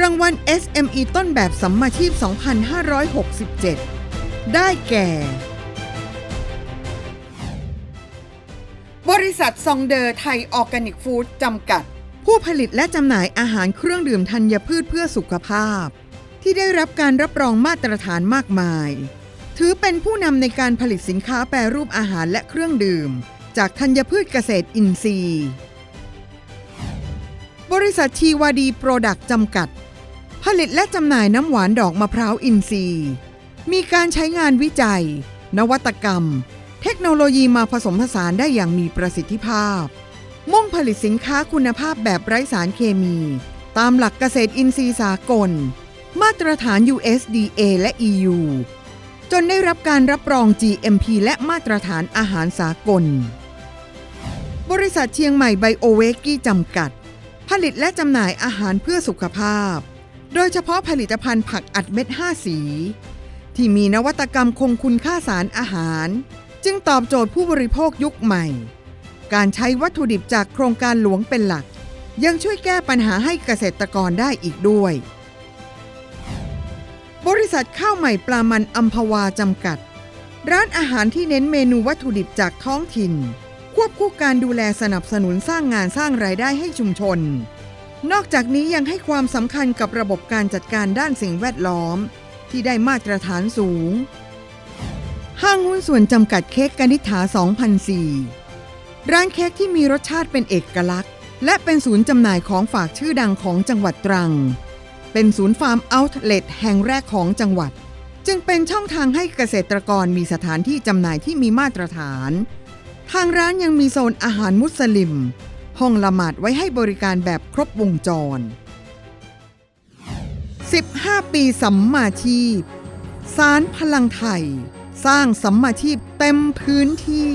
รางวัล SME ต้นแบบสัมมาชีพ 2567 ได้แก่ บริษัทซองเดอร์ไทยออร์แกนิกฟู้ดจำกัด ผู้ผลิตและจำหน่ายอาหารเครื่องดื่มธัญพืชเพื่อสุขภาพ ที่ได้รับการรับรองมาตรฐานมากมาย ถือเป็นผู้นำในการผลิตสินค้าแปรรูปอาหารและเครื่องดื่ม จากธัญพืชเกษตรอินทรีย์บริษัทชีวาดีโปรดักต์จำกัด ผลิตและจำหน่ายน้ำหวานดอกมะพร้าวอินทรีย์ มีการใช้งานวิจัย นวัตกรรม เทคโนโลยีมาผสมผสานได้อย่างมีประสิทธิภาพ มุ่งผลิตสินค้าคุณภาพแบบไร้สารเคมี ตามหลักเกษตรอินทรีย์สากล มาตรฐาน USDA และ EU จนได้รับการรับรอง GMP และมาตรฐานอาหารสากล บริษัทเชียงใหม่ไบโอเวกี้จำกัด ผลิตและจำหน่ายอาหารเพื่อสุขภาพ โดยเฉพาะผลิตภัณฑ์ผักอัดเม็ด 5 สี ที่มีนวัตกรรมคงคุณค่าสารอาหาร จึงตอบโจทย์ผู้บริโภคยุคใหม่ การใช้วัตถุดิบจากโครงการหลวงเป็นหลัก ยังช่วยแก้ปัญหาให้เกษตรกรได้อีกด้วย บริษัทข้าวใหม่ปลามันอัมพวาจำกัด ร้านอาหารที่เน้นเมนูวัตถุดิบจากท้องถิ่น ควบคู่การดูแลสนับสนุนสร้างงานสร้างรายได้ให้ชุมชน นอกจากนี้ยังให้ความสำคัญกับระบบการจัดการด้านสิ่งแวดล้อม ที่ได้มาตรฐานสูง ห้างหุ้นส่วนจำกัดเค้กกนิษฐา 2004 ร้านเค้กที่มีรสชาติเป็นเอกลักษณ์ และเป็นศูนย์จำหน่ายของฝากชื่อดังของจังหวัดตรัง เป็นศูนย์ฟาร์มเอาท์เลทแห่งแรกของจังหวัด จึงเป็นช่องทางให้เกษตรกรมีสถานที่จำหน่ายที่มีมาตรฐาน ทางร้านยังมีโซนอาหารมุสลิม ห้องละหมาดไว้ให้บริการแบบครบวงจร 15 ปีสัมมาชีพ สารพลังไทย สร้างสัมมาชีพเต็มพื้นที่